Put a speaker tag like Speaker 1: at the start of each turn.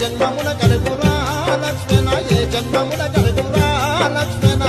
Speaker 1: జన్మమున కలుగురా లక్ష్మణ ఏ జన్మముల కలుగురా లక్ష్మణ.